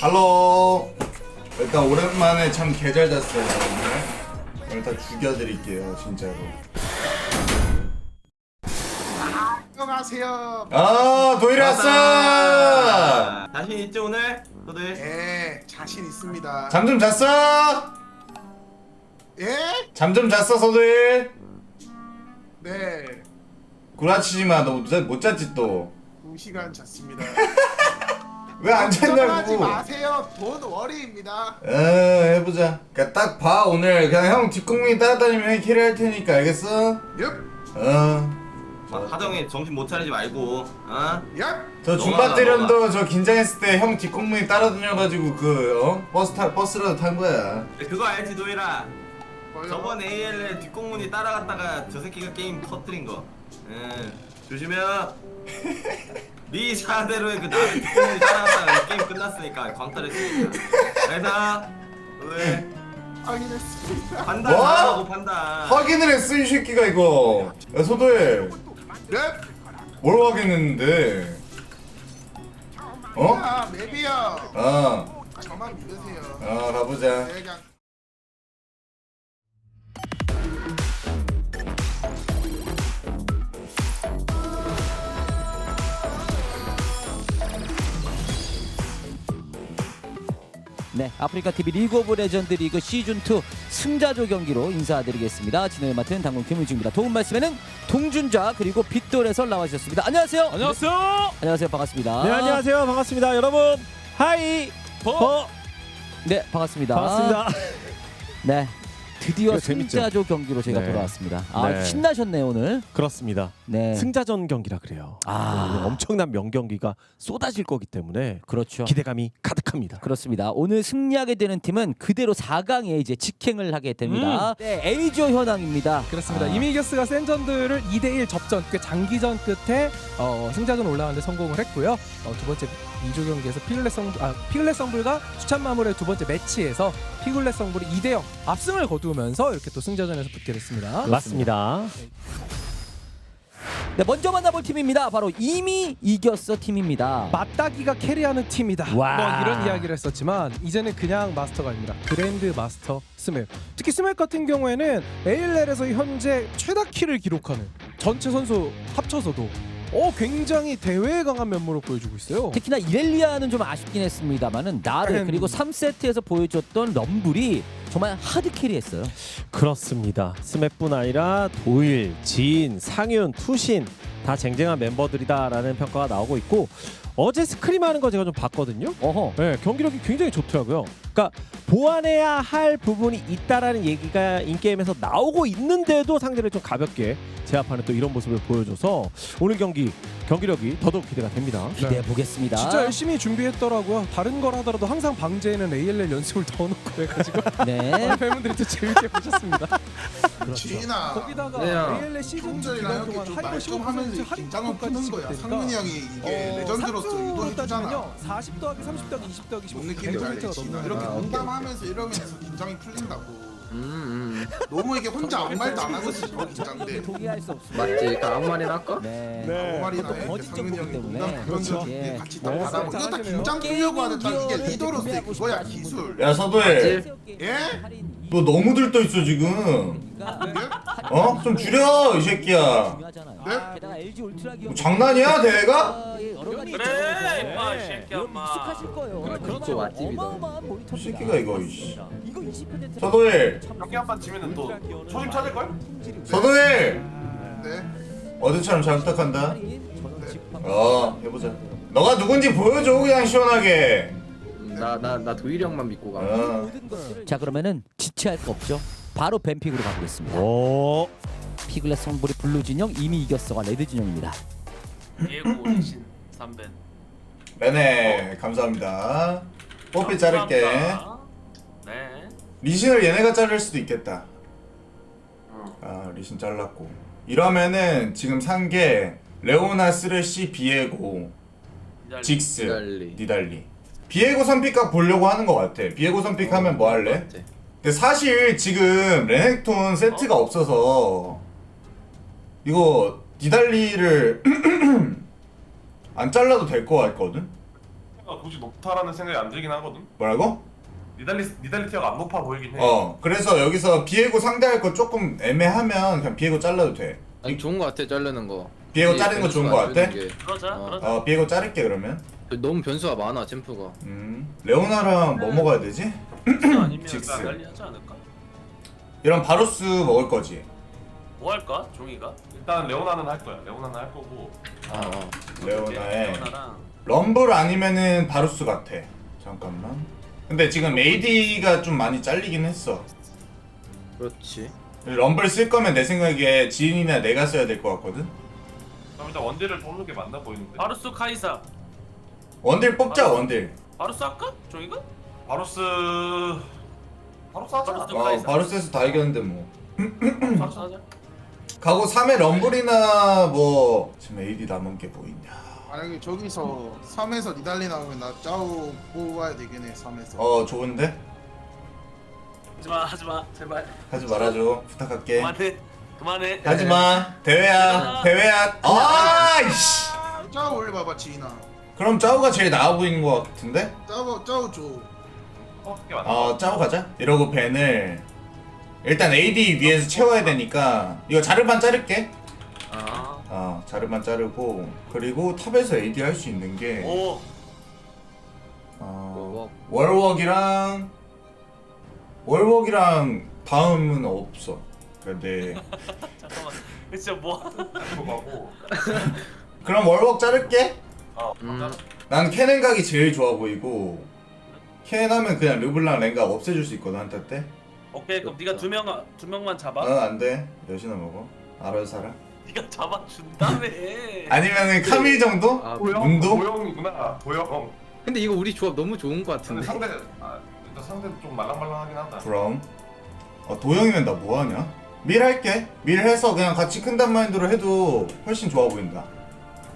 할로. 일단 오랜만에 참 개잘 잤어요 오늘. 오늘 다 죽여드릴게요 진짜로. 안녕하세요. 아 도일이 왔어. 자신 있지 오늘? 너들? 네, 자신 있습니다. 잠 좀 잤어? 예? 잠 좀 잤어 서도일? 네, 구라치지 마. 너 못 잤지 또. 2시간 잤습니다. 왜안 걱정하지. 마세요. 돈 워리입니다. 어 해보자. 그니까 딱 봐 오늘 그냥 형 뒷공문이 따라다니면 형이 캐리 할 테니까 알겠어? 얍, 어. 막 하정이 정신 못 차리지 말고 어? 얍. 저 중반대련도 저 긴장했을 때 형 뒷공문이 따라다녀가지고 그 어? 버스 타 버스라도 탄 거야. 그거 알지 도일아? 저번 ALL 뒷공문이 따라갔다가 저 새끼가 게임 터뜨린 거 응. 조심해요 네 사대로의 그 나를 따라갔다가 게임 끝났으니까 광탈했으니까 그래서 왜 확인했습니다. 판단 뭐? 잘하고 판단 확인을 했어 이 새끼가 이거. 야 소도해. 넵. 뭘 확인했는데? 어? 아, 맵이요. 아, 저만 믿으세요. 아 가보자. 네, 그냥 네, 아프리카 TV 리그 오브 레전드 리그 시즌 2 승자조 경기로 인사드리겠습니다. 진행을 맡은 당군 김은중입니다. 도움 말씀에는 동준자 그리고 빗돌에서 나와주셨습니다. 안녕하세요. 안녕하세요. 안녕하세요. 반갑습니다. 네 안녕하세요 반갑습니다 여러분 하이 버 네, 반갑습니다. 반갑습니다. 네. 드디어 이거 재밌죠? 승자조 경기로 저희가 네. 돌아왔습니다. 아, 네. 신나셨네요, 오늘. 그렇습니다. 네. 승자전 경기라 그래요. 아. 오늘 엄청난 명경기가 쏟아질 거기 때문에 그렇죠. 기대감이 가득합니다. 그렇습니다. 오늘 승리하게 되는 팀은 그대로 4강에 이제 직행을 하게 됩니다. 네, A조 현황입니다. 그렇습니다. 아. 이미기어스가 센전들을 2대1 접전, 꽤 장기전 끝에 어, 승자전 올라가는데 성공을 했고요. 어, 두 번째 2조 경기에서 피글렛 성 아, 피글렛 성불과 수찬 마무리의 두 번째 매치에서 피글렛 성불이 2대 0 압승을 거두면서 이렇게 또 승자전에서 붙게 됐습니다. 맞습니다. 네, 먼저 만나볼 팀입니다. 바로 이미 이겼어 팀입니다. 맞다기가 캐리하는 팀이다. 와. 뭐 이런 이야기를 했었지만 이제는 그냥 마스터가 아닙니다. 그랜드 마스터 스맵. 특히 스맵 같은 경우에는 ALL에서 현재 최다 키를 기록하는 전체 선수 합쳐서도 어 굉장히 대회에 강한 면모를 보여주고 있어요. 특히나 이렐리아는 좀 아쉽긴 했습니다만은 나르 음. 그리고 3세트에서 보여줬던 럼블이 정말 하드 캐리했어요. 그렇습니다. 스맵뿐 아니라 도일, 지인, 상윤, 투신 다 쟁쟁한 멤버들이다라는 평가가 나오고 있고 어제 스크림하는 거 제가 좀 봤거든요. 어허. 네, 경기력이 굉장히 좋더라고요. 그러니까 보완해야 할 부분이 있다라는 얘기가 인게임에서 나오고 있는데도 상대를 좀 가볍게 제압하는 또 이런 모습을 보여줘서 오늘 경기 경기력이 더더욱 기대가 됩니다. 기대해 보겠습니다. 진짜 열심히 준비했더라고요. 다른 걸 하더라도 항상 방제에는 ALL 연습을 더 넣고 해가지고 네. 팬분들이 또 재밌게 보셨습니다. 지인아. 거기다가 네요. ALL 시즌 기간 이렇게 동안 좀 할인 말좀15% 하면서 할인 긴장을 푸는 거야. 상민이 형이 이게 레전드로서 유도해주잖아. 40 더하기 30 더하기 20 더하기 15뭔 느낌인지 알지? 넘는 이렇게 거야. 농담하면서 이러면서 긴장이 풀린다고. 음, 너무 이게 혼자 아무 말도 안 하고 있어 긴장돼. 동의할 수 없습니다. 맞지? 그러니까 아무 말이나 할까? 네. 네. 아무 말이나 해. 거짓 상민이 형이 정보기 농담 때문에. 그런 거 예. 같이 다 네. 받아보고 이거 다. 긴장 풀려고 하는 딱 이게 리더로서의 그거야 기술. 야 서도해. 예? 너 너무 들떠 있어 지금. 어? 좀 줄여 이 새끼야. 네? 게다가 LG 울트라 기업 뭐 장난이야 대회가? 여러 가지 그래, 있잖아요. 임마, 이 새끼야, 여러분 임마. 익숙하실 거예요. 그렇죠, 그렇죠. 맛집이다. 어마어마한 새끼가 이거, 이씨. 이거 20% 서도일. 경기 한번 지면은 또 초심 찾을 걸? 서도일. 네. 어제처럼 잘 부탁한다. 어 해보자. 너가 누군지 보여줘 그냥 시원하게. 나나 나 도일이 형만 믿고 가. 어. 자 그러면은 지체할 거 없죠. 바로 뱀픽으로 가보겠습니다. 오. 피글렛 성불이 블루 진영 이미 이겼어가 레드 진영입니다. 예고 리신 3벤 네네 감사합니다. 뽀삐 자를게. 네 리신을 얘네가 자를 수도 있겠다. 아 리신 잘랐고. 이러면은 지금 산 게 레오나 쓰레쉬 비에고 기다려. 직스 니달리. 니달리. 비에고 선픽각 보려고 하는 것 같아. 비에고 선픽 하면 뭐 할래? 맞지? 근데 사실 지금 레넥톤 세트가 없어서 이거 니달리를 안 잘라도 될 것 같거든? 굳이 높다라는 생각이 안 들긴 하거든. 뭐라고? 니달리 니달리티아가 안 높아 보이긴 해. 어 그래서 여기서 비에고 상대할 거 조금 애매하면 그냥 비에고 잘라도 돼 아니 좋은 거 같아 자르는 거. 비에고 이 자르는 거 좋은 거 변수가 같아? 주는 게. 그러자 어. 그러자. 어 비에고 자를게 그러면 너무 변수가 많아 챔프가. 음 레오나랑 뭐 먹어야 되지? 아니면 직스. 니달리 하지 않을까? 이런 바로스 먹을 거지 뭐 할까? 종이가? 일단 레오나는 할 거야. 레오나는 할 거고. 아, 어. 레오나에 레오나랑 럼블 아니면은 바루스 같아. 잠깐만. 근데 지금 AD가 좀 많이 잘리긴 했어. 그렇지. 럼블 쓸 거면 내 생각에 지인이나 내가 써야 될 것 같거든. 그럼 일단 원딜을 뽑는 게 맞나 보이는데. 바루스 카이사. 원딜 뽑자 원딜. 바루스 할까? 종이가? 바루스 바루스 하자. 바루스 어 바루스에서 다 이겼는데 뭐. 바루스 하자. 가고 3회 럼블이나 뭐 지금 AD 남은 게 뭐 있냐. 만약에 저기서 3에서 니달리 나오면 나 짜오 뽑아야 해 3에서 어 좋은데? 하지마 하지마 제발. 하지 말아줘. 부탁할게. 그만해. 그만해. 하지 마. 대회야. 대회야. 아이씨. 짜오 올려봐봐 지인아 그럼 짜오가 제일 나아 보이는 것 같은데? 짜오 짜오 줘 어떻게 맞나? 어 짜고 가자 이러고 벤을 일단 AD 위에서 채워야 되니까 이거 자르반 자를게 아. 어 자르반 자르고 그리고 탑에서 AD 할 수 있는 게 오. 어, 월웍이랑 월웍이랑 다음은 없어 근데 잠깐만. 진짜 뭐? 하고. 그럼 월웍 자를게 어. 음. 난 캐넨 각이 제일 좋아 보이고 캐넨 하면 그냥 르블랑 랭각 없애줄 수 있거든 한타 때 오케이 그럼 네가 두명두 명만 잡아. 어, 안돼 여신아 먹어 알아서 살아 네가 잡아준다며. 아니면은 카밀 정도? 아, 문도? 도영이구나. 도영. 근데 이거 우리 조합 너무 좋은 거 근데 같은데. 상대 아 일단 상대는 좀 말랑말랑하긴 하다. 그럼 어, 도영이면 나 뭐하냐? 밀 할게 밀 해서 그냥 같이 큰단 마인드로 해도 훨씬 좋아 보인다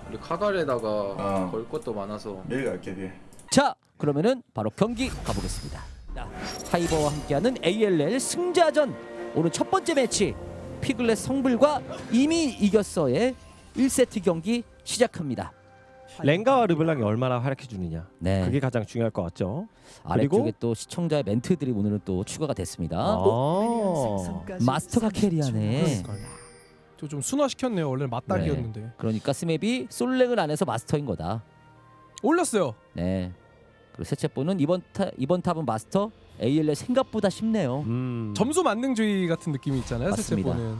우리 카갈에다가 어. 걸 것도 많아서. 밀 갈게 밀 자 그러면은 바로 경기 가보겠습니다. 자, 타이버와 함께하는 ALL 승자전 오늘 첫 번째 매치 피글렛 성불과 이미 이겼어의 1세트 경기 시작합니다. 랭가와 르블랑이 얼마나 활약해 주느냐. 네 그게 가장 중요할 것 같죠. 아래쪽에 그리고 또 시청자의 멘트들이 오늘은 또 추가가 됐습니다. 아. 어? 마스터가 캐리하네. 저좀 순화시켰네요. 원래는 맞닥이었는데 그러니까 스맵이 솔랭을 안 해서 마스터인 거다. 올렸어요. 네. 그리고 셋째 분은 이번 타 이번 탑은 마스터 ALL 생각보다 쉽네요. 음. 점수 만능주의 같은 느낌이 있잖아요. 셋째 맞습니다. 보는.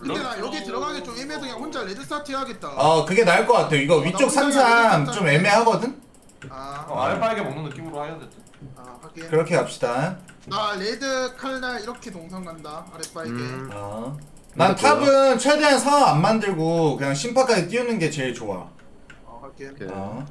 근데 나 여기 들어가기 좀 애매해서 그냥 혼자 레드 스타트 해야겠다 어 그게 나을 것 같아 이거 위쪽 산삼 좀 애매하거든? 아, 어, 알파에게 먹는 느낌으로 해야 돼. 아 하긴 그렇게 갑시다 나 레드 칼날 이렇게 동선 간다 아랫바에게 음. 어. 난 탑은 최대한 상황 안 만들고 그냥 심파까지 띄우는 게 제일 좋아 어 할게. 어.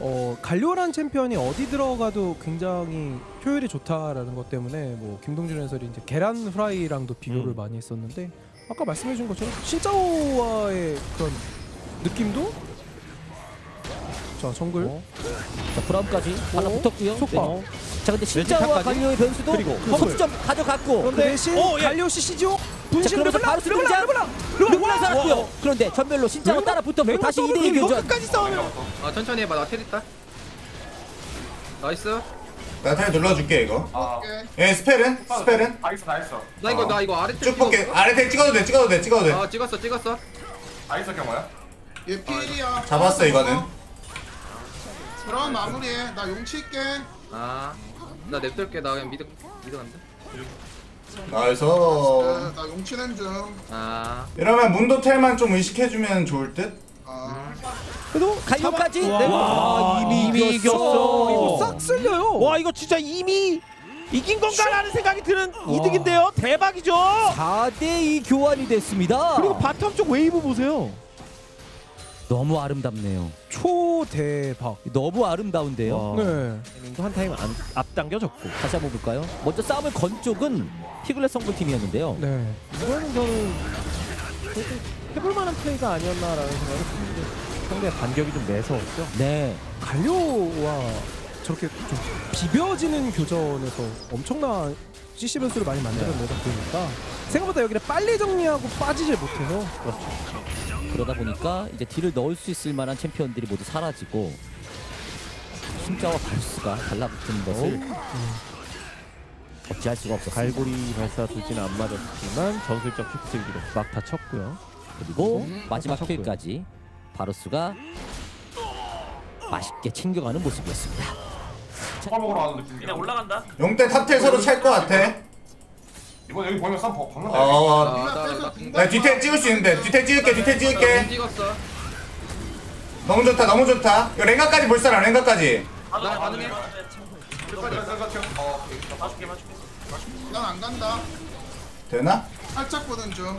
어 갈리오란 챔피언이 어디 들어가도 굉장히 효율이 좋다라는 것 때문에 뭐 김동준 해설이 이제 계란 후라이랑도 비교를 음. 많이 했었는데 아까 말씀해준 것처럼 신짜오와의 그런 느낌도 자 정글 어? 자 브라움까지 하나 어? 붙었고요. 속박. 네. 자 근데 신짜와 왼쪽까지? 갈리오의 변수도 그리고 허수점 가져갔고 그 대신 어, 예. 갈리오 CC죠 자 분신 르블랑 바로 르블랑 등장 르블랑 르블랑 살았고요. 그런데 전멸로 신짜와 따라 붙었고 다시 2대2 이거 교전. 끝까지 싸우면 아 천천히 해봐 나 테리다. 나이스. 나텔 눌러줄게 이거 아. 오케이 예 스펠은? 스펠은? 다 있어 다 있어. 나 이거 어. 나 이거 아래 쭉 볼게 아래 텔 찍어도 돼 찍어도 돼 찍어도 돼 아 찍었어 찍었어. 다 있어 경호야. 얘 필이야 잡았어, 이거는. 그럼 마무리해 나 용칠게 아나 냅둘게 나 그냥 미드 미드 간다. 나이스 어, 나 용치는 중아 이러면 문도 텔만 좀 의식해주면 좋을 듯? 아, 그래도 갈리오까지. 와, 네. 와, 이미 이미 이겼어. 이거 싹 쓸려요 와 이거 진짜 이미 이긴 건가라는 생각이 드는 이득인데요. 대박이죠. 4대2 교환이 됐습니다. 그리고 바텀 쪽 웨이브 보세요. 너무 아름답네요. 초대박 너무 아름다운데요. 와. 네 타이밍도 한 타임 안, 앞당겨졌고. 다시 한번 볼까요? 먼저 싸움을 건 쪽은 피글렛 성불팀이었는데요. 네. 이거는 저는 그래도 해볼 만한 플레이가 아니었나라는 생각이 드는데 상대의 반격이 좀 매서웠죠. 네. 갈료와 저렇게 좀 비벼지는 교전에서 엄청난 CC 변수를 많이 만들어내다 보니까 생각보다 여기를 빨리 정리하고 빠지질 못해서 그 러다 보니까 이제 딜을 넣을 수 있을 만한 챔피언들이 모두 사라지고 승자와 발수가 달라붙은 것을 어찌할 수가 없었습니다. 갈고리 발사 두지는 안 맞았지만 전술적 킥슬기로 막 다 쳤고요. 그리고 음, 마지막 쳤고요. 킬까지 바로스가 맛있게 챙겨가는 모습이었습니다. 술 먹으러 가는 느낌. 그냥 올라간다. 용대 탑텔 서로 찰 것 같아. 이번 여기 보면 쌈 박는다. 어, 아나나 나 뒤텔 찍을 수 있는데 뒤텔 찍을게 뒤텔 찍을게. 찍었어 너무 좋다 너무 좋다. 이거 랭가까지 볼 사람 랭가까지. 나 가능해 어, 봐줄게 봐줄게. 난 안 간다 되나? 살짝 보는 중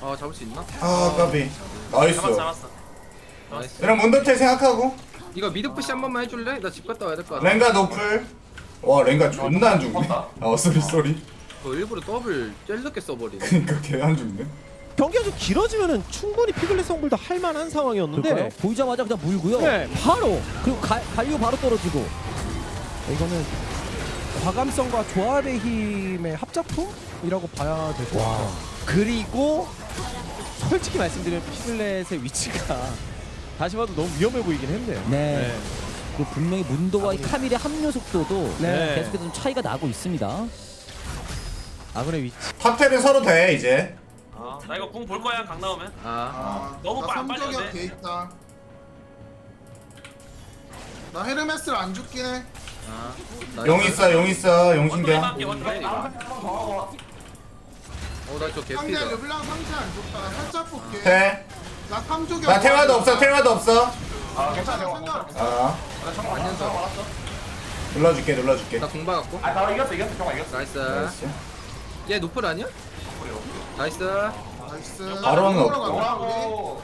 어 잡을 수 있나? 아 까비. 나이스. 잡았어 잡았어. 나이스 이런 문도텔 생각하고 이거 미드 푸시 한 번만 해줄래? 나 집 갔다 와야 될 것 같아 랭가 노플. 와 랭가 존나 안 죽네. 어 쏘리 쏘리. 그 일부러 더블 젤럽게 써버리네 그니까 개안 죽네. 경기가 좀 길어지면은 충분히 피글렛 성불도 할 만한 상황이었는데 그럴까요? 보이자마자 그냥 물고요. 네, 바로 그리고 가, 갈류 바로 떨어지고 이거는 과감성과 조합의 힘의 합작품이라고 봐야 될 것 같아요. 그리고 솔직히 말씀드리면 피글렛의 위치가 다시 봐도 너무 위험해 보이긴 했네요. 네. 그리고 분명히 문도와 이 카밀의 합류 속도도 네. 계속해서 좀 차이가 나고 있습니다. 아군의 위치. 탑텔은 서로 돼 이제. 어, 나 이거 궁 볼 거야 강 나오면. 아 아, 너무 나 빨- 빨리 삼적이야 돼. 돼 있다 나 헤르메스를 안 줄게 아, 용 있어 용 있어 용 원투에 신경. 맞게 원투에. 어나저 상대 개피다 르블랑 상태 안 좋다 살짝 볼게 태. 나 삼적이야 나 테마도 없어 테마도 없어. 아, 괜찮아. 형. 상관없어 아나 잠깐 안녕서 알았어. 눌러줄게 눌러줄게. 나 공 박았고 아, 나 이겼어, 이겼어. 형아 이겼어. 나이스 나이스. 얘 노플 아니야? 나이스 나이스 바로는 없고.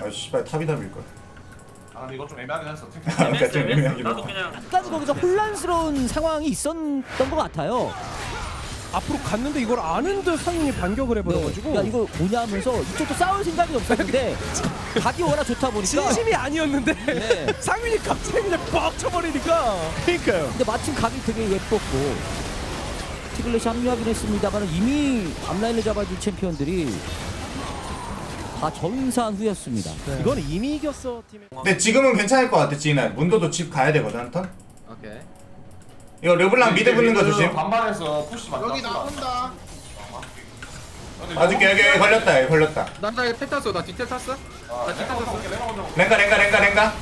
아 씨발 탑이 답일 걸. 아, 근데 이거 좀 애매하긴 했어. 그러니까 좀 애매하긴 나도 해. 그냥 끝까지 거기서 혼란스러운 상황이 있었던 것 같아요. 앞으로 갔는데 이걸 아는 듯 상인이 반격을 해버려가지고 야 이거 뭐냐 하면서 이쪽도 싸울 생각이 없었는데 각이 워낙 좋다 보니까 진심이 아니었는데 네. 상민이 갑자기 그냥 빡 쳐버리니까 그러니까요. 근데 마침 각이 되게 예뻤고 티글렛이 합류하긴 했습니다만 이미 앞라인을 잡아준 챔피언들이 다 전사한 후였습니다. 이거는 이미 이겼어 팀의. 근데 지금은 괜찮을 것 같아 지인아. 문도도 집 가야 되거든 한 턴. 오케이 이거 르블랑 미드 붙는 거 조심. 반반에서 푸시 맞다. 여기 나온다 아직 여기 여기 걸렸다 여기 걸렸다. 나나 이거 패 탔어 나 뒤태 탔어 나 뒤태 탔어 랭가 랭가 랭가 랭가.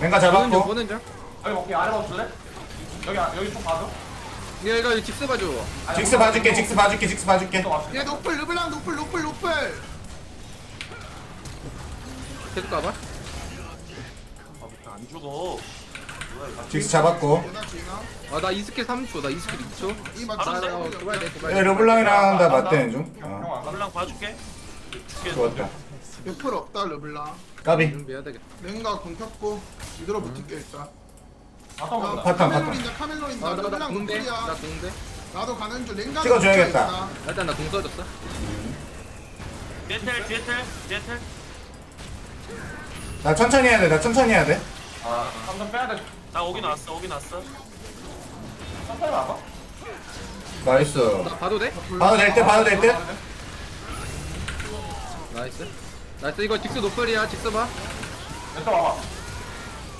랭가 잡았고. 보는 중 여기 오케이 아래 봐줄래? 여기 아- 여기 좀 봐줘. 얘 이거 직스 봐줘 직스 봐줄게 직스 봐줄게 직스 봐줄게. 얘 노플 르블랑 노플 노플 노플 계속 가봐 안 죽어. 직스 잡았고. 아나 이스킬 3초 나 이스킬 2초 이나 맞춰 나, 어, 도발 도발 르블랑이랑 나 맞대는 중. 어, 형 안. 물랑 봐줄게. 좋았다. 100% 없다 르블랑 까비. 준비해야 되겠다 랭가 공 켰고 이대로 붙을게 일단 바텀 야, 본다. 바텀, 카멜 바텀. 노린다 카멜 노린다 아나나 르블랑 공대 나 공대 나도 가는 중 랭가 찍어줘야겠다. 일단 나공 써줬어 뒤에 텔 뒤에 텔 뒤에 텔. 나 천천히 해야 돼. 나 천천히 해야 돼. 아, 한점 빼야 돼. 나 오긴 왔어 오긴 왔어. 천천히 와봐. 나이스. 나 봐도 돼? 봐도 될 때, 봐도 될 때. 나이스 나이스 이거 직스 노플이야 직스 봐 와봐.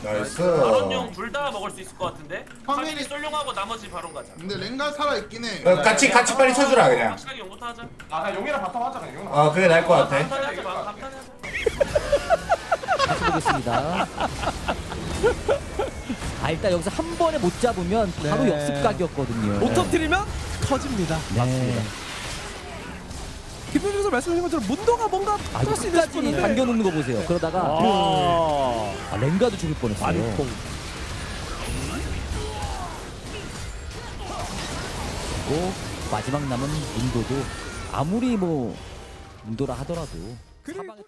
나이스. 바론용 둘 다 먹을 수 있을 것 같은데. 화면이- 쏠용하고 나머지 바론 가자. 근데 랭가 살아있긴 해 어, 같이 같이 빨리 쳐주라 그냥. 확실하게 용부터 하자. 아, 그냥 용이랑 바텀 하자 그냥 용이랑. 어, 그게 나을 것 같아. 감탄해 하자 봐. 감탄해 하자. 다시 보겠습니다. 아 일단 여기서 한 번에 못 잡으면 바로 네. 역습각이었거든요. 못 터뜨리면 터집니다. 네. 김현준에서 말씀하신 것처럼 문도가 뭔가 아 할수 있는 끝까지 싶었는데 당겨놓는 거 보세요. 그러다가 아. 아, 랭가도 죽을 뻔했어요. 아리콩. 그리고 마지막 남은 문도도 아무리 뭐 문도라 하더라도 사방에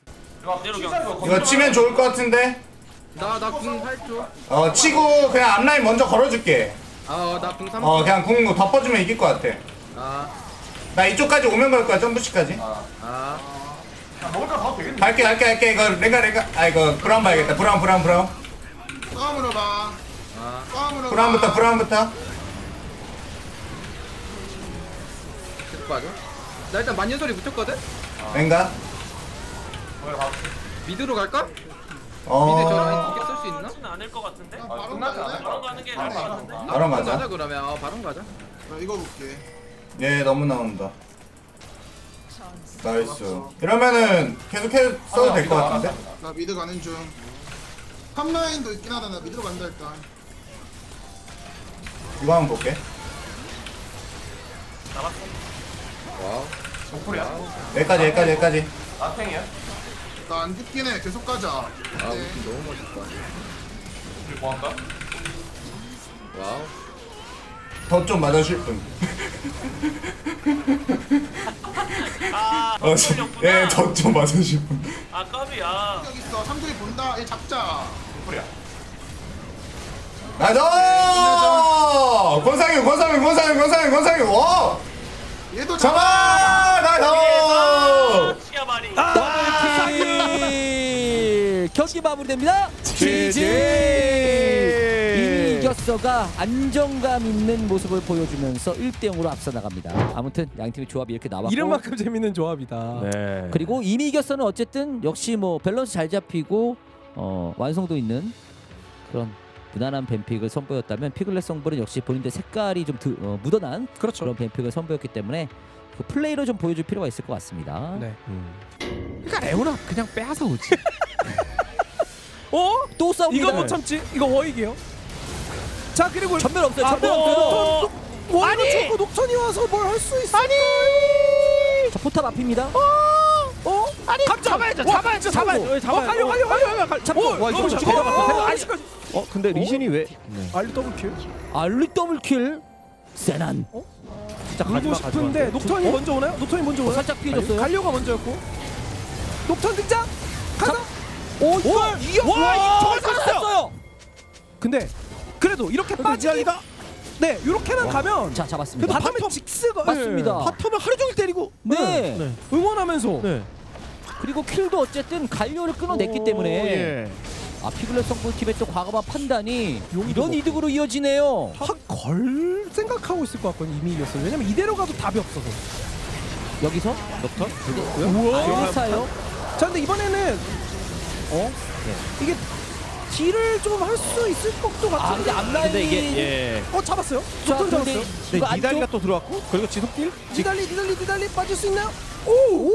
치자, 이거 이거 치면 좋을 것 같은데. 나나궁 8초 어, 치고 그냥 앞라인 먼저 걸어줄게. 아나궁 3초 어, 그냥 궁 덮어주면 이길 것 같아. 아 나 이쪽까지 오면 걸 거야, 점프시까지. 아. 야, 먹을 거 가도 되겠네. 갈게, 갈게, 갈게. 이거 랭가, 랭가. 아, 이거 브라운 봐야겠다. 브라운, 브라운, 브라운. 싸움으로 봐 아, 싸움으로 브라운부터, 봐 브라운부터. 계속 봐줘. 나 일단 만년 소리 붙였거든? 랭가. 가. 미드로 갈까? 미드 어 저랑 이게 쓸 수 있나? 않을 것 같은데? 아, 아, 바로 끝나지? 않을까? 바로 가는 게 나을 것 같은데? 바로 가자 가자 그러면 어 바로 가자 나 이거 볼게. 얘 너무 나온다 나이스 이러면은 계속 해 써도 될 것 같은데 나 미드 가는 중. 탑라인도 있긴 하다. 나 미드로 간다 일단. 이거 한번 볼게 잡았어 와우 노플이야? 여기까지 여기까지 여기까지 나탱이야? 나 안 죽긴 해. 계속 가자. 아 네. 우리 너무 멋있다 우리 뭐 할까? 와우 더좀 맞아줄 분 아 어, 덕분이었구나 예, 더좀 맞아줄 분아 깜이야 여기 있어. 삼종이 본다. 얘 잡자. 노플이야. 나이스 권상윤 권상윤 권상윤 권상윤 권상윤 와 얘도 잡아. 치아바리 더블킬 경기 마무리됩니다. 이미 이겼어가 안정감 있는 모습을 보여주면서 1대 0으로 앞서 나갑니다. 아무튼 양 팀의 조합이 이렇게 나왔고 이름만큼 재밌는 조합이다. 네. 그리고 이미 이겼어는 어쨌든 역시 뭐 밸런스 잘 잡히고 어, 완성도 있는 그런 무난한 뱀픽을 선보였다면 피글렛 성불은 역시 본인들 색깔이 좀 드, 어, 묻어난 그렇죠. 그런 뱀픽을 선보였기 때문에 그 플레이로 좀 보여줄 필요가 있을 것 같습니다. 네. 음. 그러니까 레오나 그냥 빼앗아 오지. 어? 또 싸웁니다. 이거 못 참지? 이거 워익이에요. 자 그리고 전면 없어요. 아, 전면 뭐, 없어요. 녹- 와, 이거 자꾸 녹턴이 와서 뭘 할 수 있어? 아니. 자, 포탑 앞입니다. 어? 아니. 잡아야죠. 잡아야죠. 잡아야죠. 잡아요. 어, 갈려 갈려 갈려 갈려. 잡고. 와 이거. 아니 어 근데 리신이 왜? 네. 알리 더블 킬. 알리 더블 킬. 세난. 진짜 물고 싶은데 녹턴이 먼저 오나요? 녹턴이 먼저 오나요? 살짝 피해줬어요. 갈려가 먼저였고. 녹턴 등장. 가자. 오, 이걸 이겨. 와, 저걸 저걸 쐈어요. 쐈어요. 근데 그래도 이렇게 빠지기가 네 이렇게만 가면 자, 잡았습니다. 그래도 바텀 직스가 맞습니다. 바텀을 하루 종일 때리고. 네. 네. 응원하면서 네. 그리고 킬도 어쨌든 갈료를 끊어냈기 오, 때문에 예. 아 피글렛 성불 팀의 또 과감한 판단이 용도 이런 먹고. 이득으로 이어지네요. 확 걸 생각하고 있을 것 같거든요 이미 이겼어요 왜냐면 이대로 가도 답이 없어서 여기서 녹턴? 우와 스타요. 자 근데 이번에는 어? 이게 딜을 좀 할 수 있을 것도 아 같은데 근데 앞라인이 이게 예. 어 잡았어요? 자, 근데 잡았어요 네, 이거 니달리가 안쪽 또 들어왔고 그리고 지속딜? 니달리 니달리 니달리 빠질 수 있나요? 오! 오!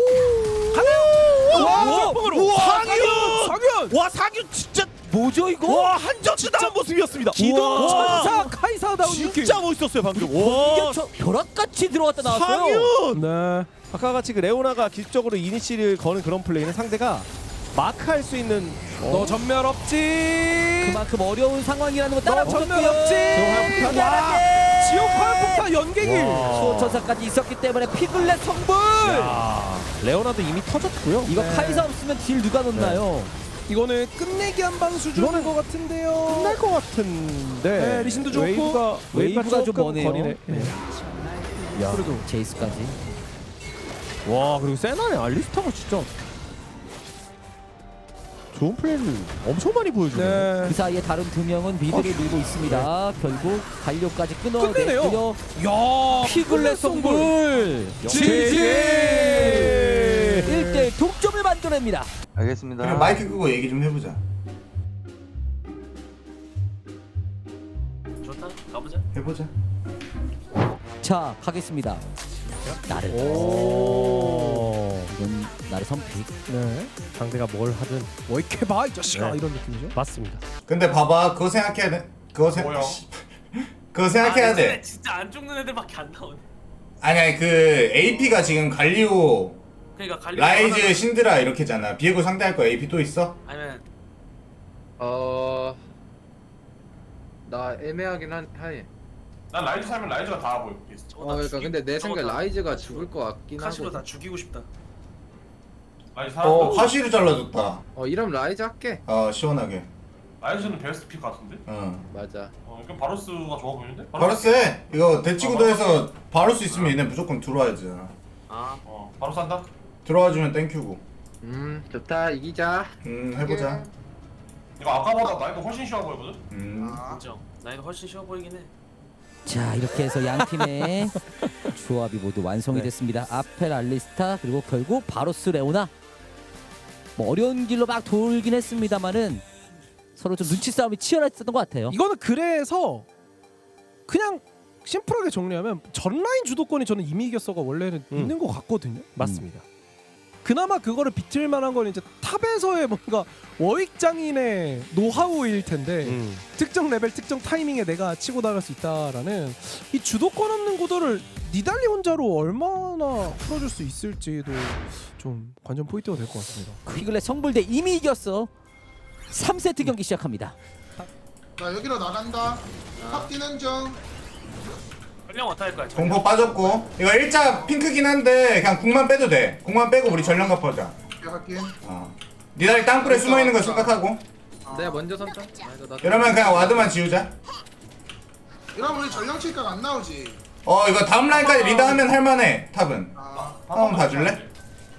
가네요! 와! 우와, 상윤! 상윤! 와 사규 진짜 뭐죠 이거? 와 한정치 나온 모습이었습니다. 기동 우와. 천사 카이사다운 진짜 멋있었어요 방금. 와 저 벼락같이 들어갔다 나왔어요. 상윤. 네 아까 같이 그 레오나가 기적으로 이니시를 거는 그런 플레이는 상대가 마크할 수 있는 너 전멸 없지 그만큼 어려운 상황이라는 거 따라 너 전멸. 없지 지옥 와 지옥 화염폭탄 연갱이 수호 천사까지 있었기 때문에 피글렛 성불. 야, 레오나도 이미 터졌고요. 이거 네. 카이사 없으면 딜 누가 넣나요? 이거는 끝내기 한 방 수준인 것 같은데요 끝날 것 같은데. 네, 리신도 좋고. 웨이브가 웨이브가 좀 조금 머네요. 거리네. 네. 야. 그래도 제이스까지. 와 그리고 세나네 알리스타가 진짜 좋은 플레이를 엄청 많이 보여주네. 네. 그 사이에 다른 두 명은 미드를 밀고 있습니다. 결국 갈료까지 끝내네요. 끊어내고요. 야 피글렛 성불. GG 1대1 동점을 만들어냅니다. 알겠습니다 그럼 마이크 끄고 얘기 좀 해보자 좋다 가보자 해보자 자, 가겠습니다. 나를. 오. 이건 나를 선픽. 네. 상대가 뭘 하든 뭐 이렇게 봐 이 자식아 네. 이런 느낌이죠 맞습니다. 근데 봐봐 그거 생각해야 돼 그거 생 뭐요? 그거 생각해야 아, 돼 근데 진짜 안 죽는 애들밖에 안 나오네 아니 아니 그 AP가 지금 갈리오 그러니까 갈리 라이즈 신드라 이렇게잖아 비에고 상대할 거 AP 또 있어? 아니면 어 나 애매하긴 한 하예 난 라이즈 살면 라이즈가 다 하고. 어 그러니까 근데 내 생각에 라이즈가 죽을 것 같긴 카시로 하고 다 죽이고 싶다 라이즈 어 살았어. 카시를 잘라줬다. 어 이러면 라이즈 할게. 어 시원하게. 라이즈는 베스트 픽 같은데? 어 맞아. 어, 그럼 바로스가 좋아 보이는데? 바로스? 해 이거 대치구도에서 바로스 있으면 얘네 무조건 들어와야지. 아. 어, 바로스 한다? 들어와주면 땡큐고. 음 좋다. 이기자. 음 해보자. 이거 아까보다 나이도 훨씬 쉬워 보이거든? 음. 아, 인정. 나 이거 훨씬 쉬워 보이긴 해. 자, 이렇게 해서 양 팀의 조합이 모두 완성이 네. 됐습니다. 아펠 알리스타 그리고 결국 바로스 레오나. 뭐 어려운 길로 막 돌긴 했습니다만은 서로 좀 눈치 싸움이 치열했었던 것 같아요. 이거는 그래서 그냥 심플하게 정리하면 전라인 주도권이 저는 이미 이겼어가 원래는 음. 있는 것 같거든요. 맞습니다. 그나마 그거를 비틀 만한 건 이제 탑에서의 뭔가 워익 장인의 노하우일 텐데 음. 특정 레벨 특정 타이밍에 내가 치고 나갈 수 있다라는 이 주도권 없는 구도를 니달리 혼자로 얼마나 풀어줄 수 있을지도 좀 관전 포인트가 될 것 같습니다. 피글렛 성불대 이미 이겼어. 3세트 경기 시작합니다. 나 여기로 나간다. 탑 뛰는 중. 전령 어떻게 할 거야? 공포 빠졌고 이거 일자 핑크긴 한데 그냥 궁만 빼도 돼 궁만 빼고 우리 전령갑 보자 할게. 어. 니달리 땅굴에 숨어있는 거 생각하고 내가 먼저 선점. 아, 이거 나 이러면 그냥 와드만 지우자 이러면 우리 전령 칠각 안 나오지. 어 이거 다음 라인까지 리드 하면 할만해 탑은 아. 한번 봐줄래?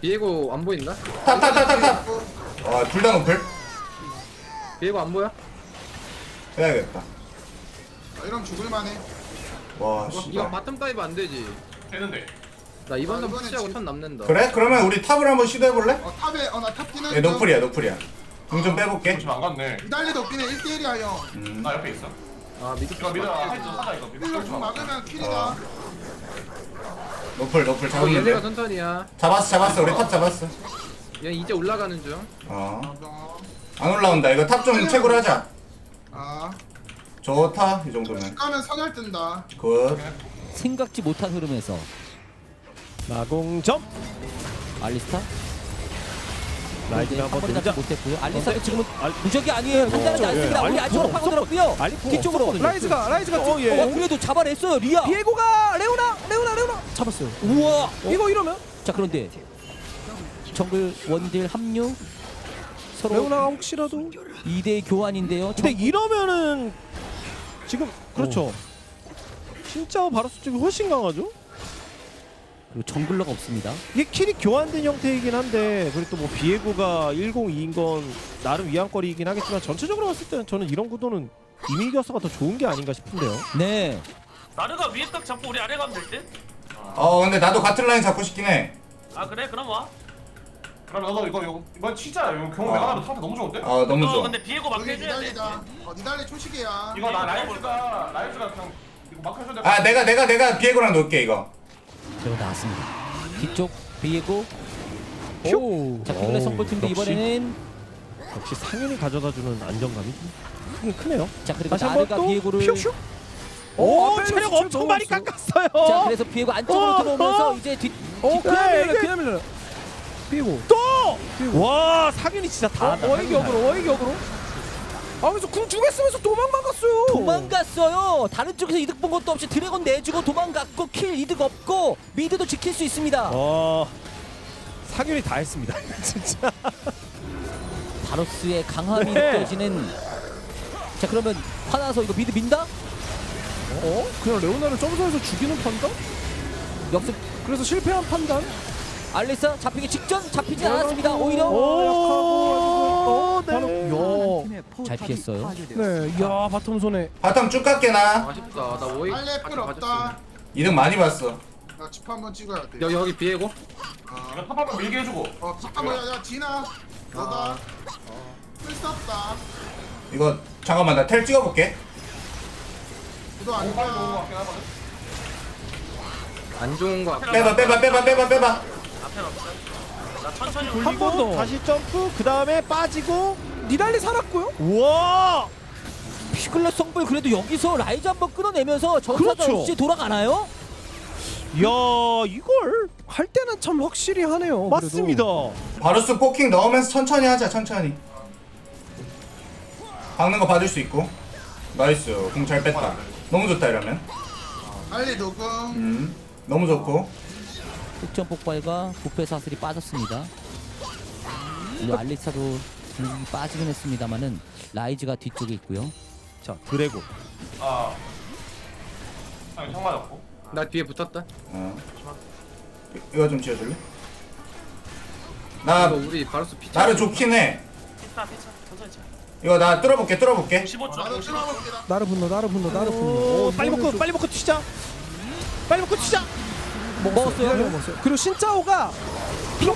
비에고 안 보인다? 탑 탑 탑 탑탑 어 둘 다 노플 비에고 안 보여? 해야겠다 아, 이러면 죽을만해. 와 이거 씨발 바텀 다이브 안 되지. 되는데. 나 이번 아, 선 푸시하고 지- 턴 남는다. 그래? 그러면 우리 탑을 한번 시도해볼래? 어 탑에 어나탑 뛰는 얘 노플이야 노플이야 궁 좀 빼볼게 지금 안 갔네. 니달리 높이네 1대1이야 형. 음. 나 옆에 있어. 아 미드 이거 미드 사자 이거. 미드 이거 좀좀 막으면 킬이다. 노플 노플 어 얘네가 잡았는데 천천히야. 잡았어 잡았어 우리 탑 잡았어 얘 이제 올라가는 중. 어안 어. 올라온다 이거 탑 좀 채굴 하자 아. 좋다 이 정도면 가면 선열 뜬다. 굿 생각지 못한 흐름에서 나공점 알리스타 라이즈가 한 한번 돌자. 못했고요. 알리스타도 어, 지금은 알- 무적이 아니에요. 판단하지 어, 않습니다. 예, 우리 알리- 안쪽으로 어, 파고들었고요. 알리 뒤쪽으로. 라이즈가 라이즈가 어, 뒤- 예. 어, 그래도 잡아냈어요. 리아. 비에고가 레오나 레오나 레오나 잡았어요. 우와. 이거 이러면 자 그런데 정글 원딜 합류 서로 레오나가 혹시라도 2대 교환인데요. 근데 이러면은 지금 그렇죠. 진짜 바로스 쪽이 훨씬 강하죠? 그리고 정글러가 없습니다. 이게 킬이 교환된 형태이긴 한데 그리고 또뭐 비에고가 102인 건 나름 위안거리이긴 하겠지만 전체적으로 봤을 때는 저는 이런 구도는 이미 이겨서가 더 좋은 게 아닌가 싶은데요. 네. 나르가 위에 딱 잡고 우리 아래 가면 될 듯? 어 근데 나도 같은 라인 잡고 싶긴 해 아 그래? 그럼 와. 그럼 너도 이거 이거 이번 치자. 이거 경험 어. 내가 하면 상태 너무 좋은데? 아 너무 너 좋아 근데 비에고 막 여기 해줘야 돼. 니달리다. 어 니달리 초식이야. 이거 나 라이즈가 라이즈가 그냥 이거 막 해줘야 돼. 아 내가 내가 내가 비에고랑 놓을게 이거 제가 나왔습니다. 뒤쪽 비에고. 오. 자 피글렛 어우, 성불팀도 역시. 이번에는 역시 상윤이 가져다주는 안정감이 크긴 크네요. 자 그리고 다시 한번 나르가 또 비에고를 슉슉. 오, 어, 체력 벨 엄청 많이. 깎았어요. 자 그래서 비에고 안쪽으로 어, 들어오면서 어. 이제 뒤어 이게- 그냥 밀려 이게- 그냥 밀려. 비 에고. 또! 와, 상윤이 진짜 다. 어, 어이기 역으로 어이기 역으로. 아 그래서 궁 죽였으면서 도망만 갔어요. 도망갔어요. 다른 쪽에서 이득 본 것도 없이 드래곤 내주고 도망갔고 킬 이득 없고 미드도 지킬 수 있습니다. 어. 상윤이 다 했습니다. 진짜. 바로스의 강함이 네. 느껴지는. 자 그러면 화나서 이거 미드 민다? 어? 그냥 레오나를 점수에서 죽이는 판단? 역습 그래서 실패한 판단? 알리사 잡히기 직전 잡히지 않았습니다. 오히려 오, 바로 네. 야. 잘 피했어요. 네, 이야 바텀 손에 바텀 쭉 갈게 나 아쉽다. 나 오이. 빨래 필요 없다. 이득 많이 봤어 나집 한번 찍어야 돼. 여기 여기 비에고. 어, 이거 탑 한번 밀게 해주고. 어 잠깐만 야, 야 진아. 너다. 쓸수 없다. 이거 잠깐만 나 텔 찍어볼게 구도 너무 빨리. 안 좋은 거. 같아. 빼봐 빼봐 빼봐 빼봐 빼봐 앞에. 나 천천히 올려. 한 번 더. 다시 점프, 그 다음에 빠지고. 니달리 살았고요. 우와! 피글렛 성불 그래도 여기서 라이즈 한 번 끊어내면서 전사가 그렇죠. 없이 돌아가나요? 야, 이걸 할 때는 참 확실히 하네요. 맞습니다. 바루스 포킹 넣으면서 천천히 하자 천천히 박는 거 봐줄 수 있고 나이스 공 잘 뺐다 너무 좋다 이러면 빨리 녹음. 음 너무 좋고 흑점 폭발과 부패 사슬이 빠졌습니다. 물론 알리사도 음, 빠지긴 했습니다만은 라이즈가 뒤쪽에 있고요. 자, 드래곤. 아. 형 맞았고. 나 뒤에 붙었다. 어. 이- 이거 좀 지어줄래? 이거 나 우리 바로스 피. 나를 좋긴 해 괜찮아 괜찮아. 천천히 쳐. 이거 나 뚫어볼게 뚫어볼게 15초. 나도 15초. 찍어볼게. 나. 나를 분노, 나를 분노, 나를 분노. 오, 어, 빨리 먹고, 좀- 빨리 먹고 튀자. 빨리 먹고 튀자. 먹었어요. 먹었어요. 그리고 신짜오가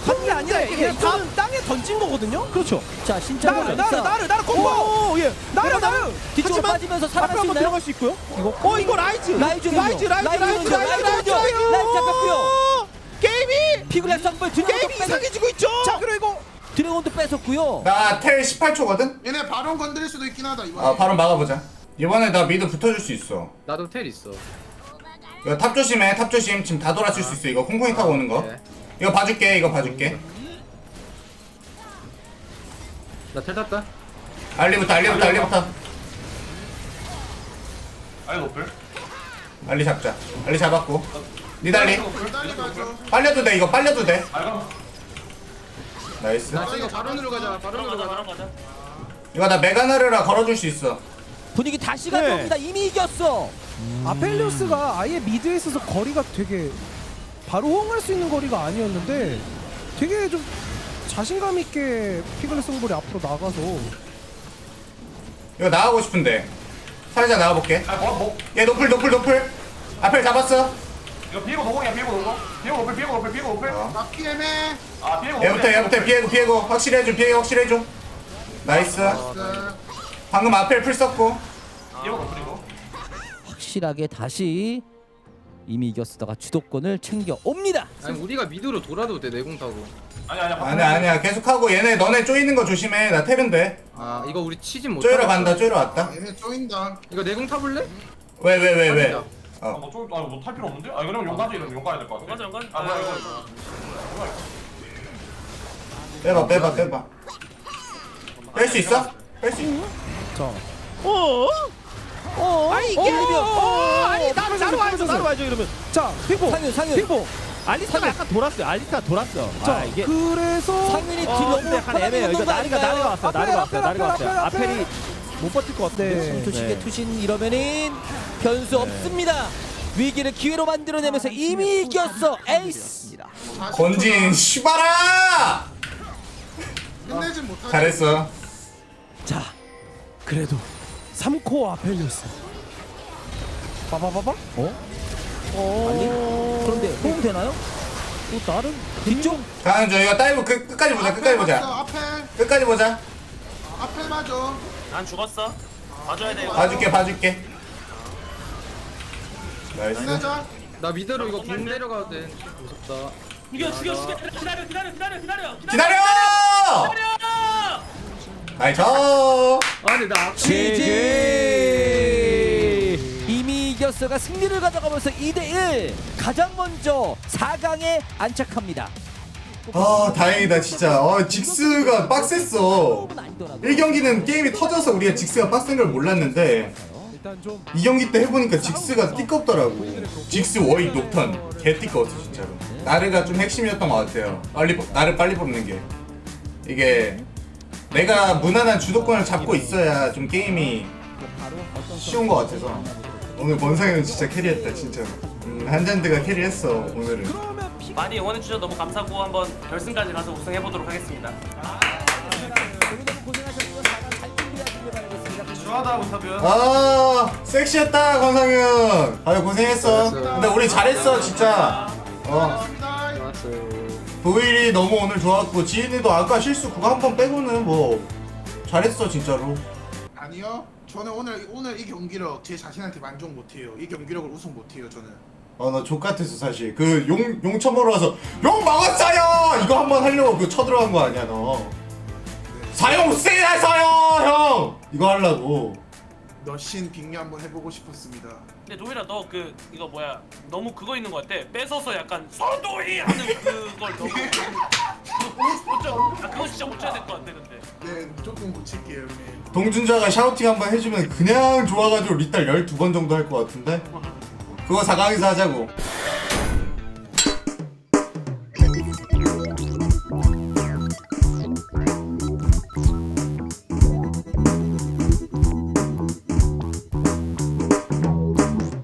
한게 아니라 이게 이게 다 땅에 던진 거거든요. 그렇죠. 자 신짜고 나를 나를 나를 나를 콤보. 오, 예. 나를 나를. 뒤쪽으로 하지만 빠지면서 살아갈 수 한번 있나요? 들어갈 수 있고요. 이거 어 이거 라이즈. 라이즈 라이즈 라이즈 라이즈? 라이즈? 라이즈 라이즈 잡혔고요. 게임이 피글렛 드래곤도 게임이 뺏어 이상해지고 있죠. 자 그리고 드래곤도 뺏었고요. 나 텔 18초거든? 얘네 바론 건드릴 수도 있긴 하다 이번에. 아 바로 막아보자 이번에 나 미드 붙어줄 수 있어 나도 텔 있어. 이거 탑 조심해 탑 조심 지금 다 돌아칠 수 있어 이거 콩콩이 타고 오는 거 네. 이거 봐줄게 이거 봐줄게 나텔 탔다. 알리부터 알리부터 알리부터 아이 노플. 알리 잡자 알리 잡았고 니달리 가죠. 빨려도 돼 이거 빨려도 돼 알가. 나이스 나 이거 바론으로 가자. 바론으로 가자 이거 나 메가나르라 걸어줄 수 있어 분위기 다시 네. 가져옵니다. 이미 이겼어. 아펠리오스가 아예 미드에 있어서 거리가 되게 바로 호응할 수 있는 거리가 아니었는데 되게 좀 자신감 있게 피글렛 성볼이 앞으로 나가서 이거 나가고 싶은데 살짝 나가볼게 아 뭐, 뭐. 얘 노플 노플 노플 앞에 잡았어 이거 비고 노공이야 비고 노공. 비고 노플 비고 노플 비고 노플. 어. 막기 애매. 아 비고 노플. 얘부터 얘부터 피해고 피해고 확실히 해줘 피해고 확실히 해줘 나이스 방금 앞에 풀 썼고 비고 노플이고. 확실하게 다시 이미 이겼으다가 주도권을 챙겨 옵니다. 아니 우리가 미드로 돌아도 돼 내공 타고. 아니 아니야. 아니야 아니야 계속하고 얘네 너네 쪼이는 거 조심해 나 텔인데 아 이거 우리 치진 못. 쪼이러 하겠어. 간다 쪼이러 왔다 얘네 쪼인다. 이거 내공 타볼래? 왜 왜 왜왜 아니다. 아, 뭐 좀, 아, 뭐탈 필요 없는데? 아, 그러면 용 가자 이러면 용 가야 될 것 같아. 가자 가자 아, 뭐야, 이거. 빼봐 빼봐 빼봐 뺄 수 있어? 뺄 수 있어? 자 어? 어, 아니 이게 어, 어, 아니 나로 하면서, 나로 와야죠 하면서. 나로 와야죠 이러면. 자 핑퐁 상윤 상윤. 핑퐁 알리스타가 약간 돌았어요 알리스타 돌았어. 자 아 이게 그래서 상윤이 뒤어 너무 근데 애매해요. 이거 나리가 아닌가요? 나리가 왔어요 앞에, 나리가 왔어요 앞에, 나리가 앞에, 왔어요. 앞에, 아펠이 못 버틸 것 같은데 네. 투식의 투신 이러면은 변수 없습니다. 위기를 기회로 만들어내면서 이미 이겼어. 에이스. 건진 씨발아! 끝내진 못하지. 잘했어. 자 그래도 3코어 아펠리오스 봐봐봐봐 어? 아니 그런데 호응 되나요? 또 다른 뒤쪽? 중 이거 다이브 끝, 끝까지 보자 끝까지 보자. 앞에. 끝까지 보자. 앞에 맞아. 난 죽었어. 봐줘야 돼 이거. 봐줄게 봐줄게. 나이스. 나 미드로 이거 공 내려가도 돼. 무섭다. 죽여 죽여 죽여. 기다려 기다려 기다려 기다려. 기다려! 기다려 아 근데 나 GG 이미 이겼어가 승리를 가져가면서 2대1 가장 먼저 4강에 안착합니다. 아 다행이다 진짜. 어 직스가 빡셌어. 아니더라도 1경기는 게임이 터져서 우리가 직스가 빡센 걸 몰랐는데 일단 좀 2경기 때 해보니까 직스가 띠껍더라고. 직스 워익 녹턴. 개 띠꺼웠어 진짜로. 나르가 좀 핵심이었던 것 같아요. 빨리 뽑- 나를 빨리 뽑는 게. 이게 내가 무난한 주도권을 잡고 있어야 좀 게임이 쉬운 것 같아서 오늘 권상현 진짜 캐리했다 진짜 음, 한잔드가 캐리했어 오늘은 많이 응원해 주셔서 너무 감사하고 한번 결승까지 가서 우승해 보도록 하겠습니다 오늘 너무 고생하셨고요. 4강 잘 준비하시길 바라겠습니다. 중하다 문탑이야. 아 섹시했다 권상현 아유 고생했어. 근데 우리 잘했어 진짜 어. 좋았어요. 도일이 너무 오늘 좋았고 지인이도 아까 실수 그거 한 번 빼고는 뭐 잘했어 진짜로 아니요. 저는 오늘 오늘 이 경기력 제 자신한테 만족 못해요. 이 경기력을 우승 못해요. 저는. 아나 족 같았어 사실 그 용용 쳐먹으러 와서 용 먹었어요 이거 한 번 하려고 그 쳐들어간 거 아니야 너 사용 세야서요 형 이거 하려고 너신 빅리 한번 해보고 싶었습니다. 근데 도희라 너그 이거 뭐야 너무 그거 있는 것 같아 뺏어서 약간 서도희 하는 그걸 너무 그거 못 쳐. 아 그거 진짜 못 쳐야 될 것 같아 근데 네, 조금 고칠게요. 형님. 동준자가 샤우팅 한번 해주면 그냥 좋아가지고 리딸 12번 정도 할 것 같은데 그거 4강에서 하자고